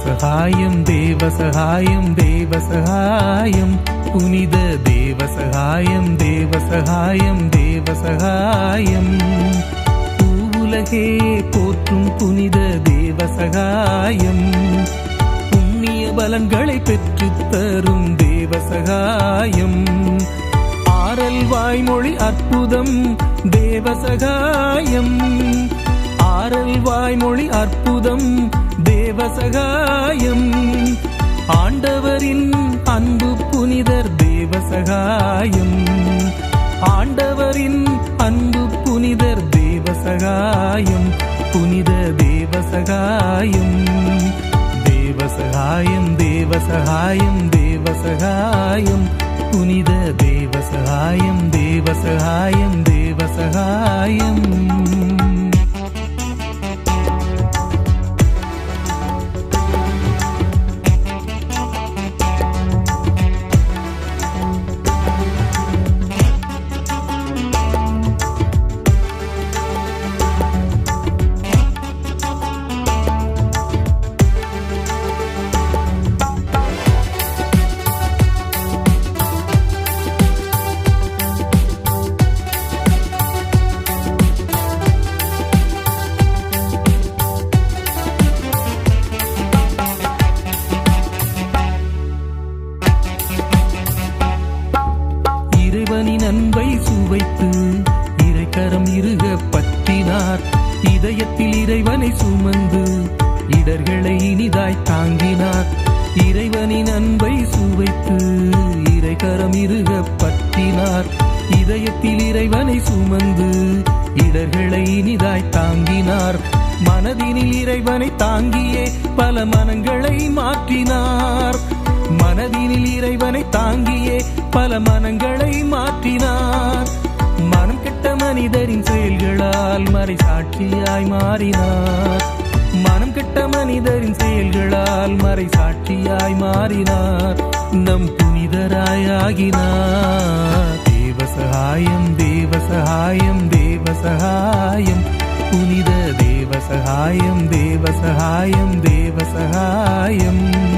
தேவசகாயம் தேவசகாயம் தேவசகாயம். புனித தேவசகாயம் தேவசகாயம் தேவசகாயம். பூவுலகே போற்றும் புனித தேவசகாயம். புண்ணிய பலன்களை பெற்றுத் தரும் தேவசகாயம். ஆரல் வாய்மொழி அற்புதம் தேவசகாயம். ஆரல் வாய்மொழி அற்புதம் தேவசகாயம். ஆண்டவரின் அன்பு புனிதர் தேவசகாயம். ஆண்டவரின் அன்பு புனிதர் தேவசகாயம். புனித தேவசகாயம். தேவசகாயம் தேவசகாயம் தேவசகாயம். புனித தேவசகாயம் தேவசகாயம் தேவசகாயம். அன்பை சுவைத்து இறைக்கரம் இருக பற்றினார். இதயத்தில் இறைவனை சுமந்து இடர்களை இனிதாய் தாங்கினார். இறைவனின் அன்பை சுவைத்து இறைக்கரம் இருக பற்றினார். இதயத்தில் இறைவனை சுமந்து இடர்களை இனிதாய் தாங்கினார். மனதினில் இறைவனை தாங்கியே பல மனங்களை மாற்றினார். மனதினில் இறைவனை தாங்கியே பல மனங்களை மாற்றினார். மனம் கெட்ட மனிதரின் செயல்களால் மறை சாட்சியாய் மாறினார். மனம் கெட்ட மனிதரின் செயல்களால் மறை சாட்சியாய் மாறினார். நம் புனிதராய் ஆகினார். தேவசகாயம் தேவசகாயம் தேவசகாயம் புனித தேவசகாயம் தேவசகாயம் தேவசகாயம்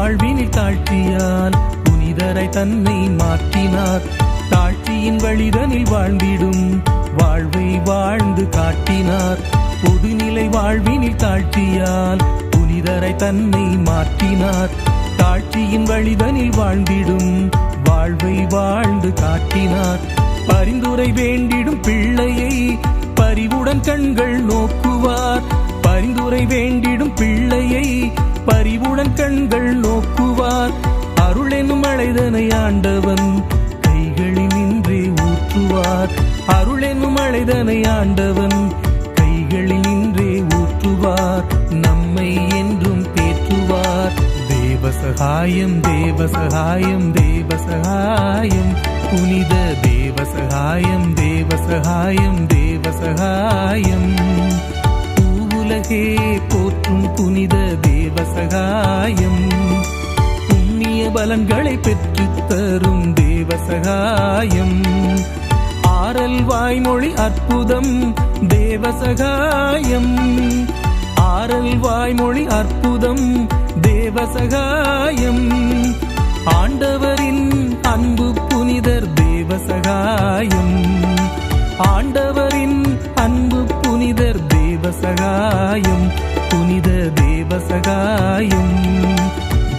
வாழ்வினில் தாழ்த்தியால் புனிதரை தன்னை மாற்றினார். தாழ்ச்சியின் வழிதனில் வாழ்ந்திடும் வாழ்வை வாழ்ந்து காட்டினார். பொதுநிலை வாழ்வினில் தாழ்த்தியால் புனிதரை தன்னை மாற்றினார். தாழ்ச்சியின் வழிதனில் வாழ்ந்திடும் வாழ்வை வாழ்ந்து காட்டினார். பரிந்துரை வேண்டிடும் பிள்ளையை பரிவுடன் கண்கள் நோக்குவார். பரிந்துரை வேண்டிடும் என்னும் ஆண்டவன் கைகளில் நின்றே ஊற்றுவார். அருள் என்னும் அழைதனை ஆண்டவன் கைகளில் நின்றே ஊற்றுவார். நம்மை என்றும் தேற்றுவார். தேவசகாயம் தேவ சகாயம் புனித தேவ சகாயம் தேவ தேவசகாயம் தேவசகாயம் தேவசகாயம் பூவுலகே போற்றும் புனித தேவ சகாயம். பலன்களை பெற்றுத் தரும் தேவசகாயம். ஆரல் வாய்மொழி அற்புதம் தேவசகாயம். ஆரல் வாய்மொழி அற்புதம் தேவசகாயம். ஆண்டவரின் அன்பு புனிதர் தேவசகாயம். ஆண்டவரின் அன்பு புனிதர் தேவசகாயம். புனித தேவசகாயம்.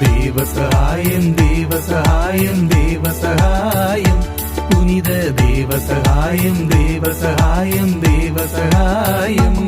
தேவசகாயம் தேவசகாயம் தேவசகாயம் புனித தேவசகாயம் தேவசகாயம் தேவசகாயம்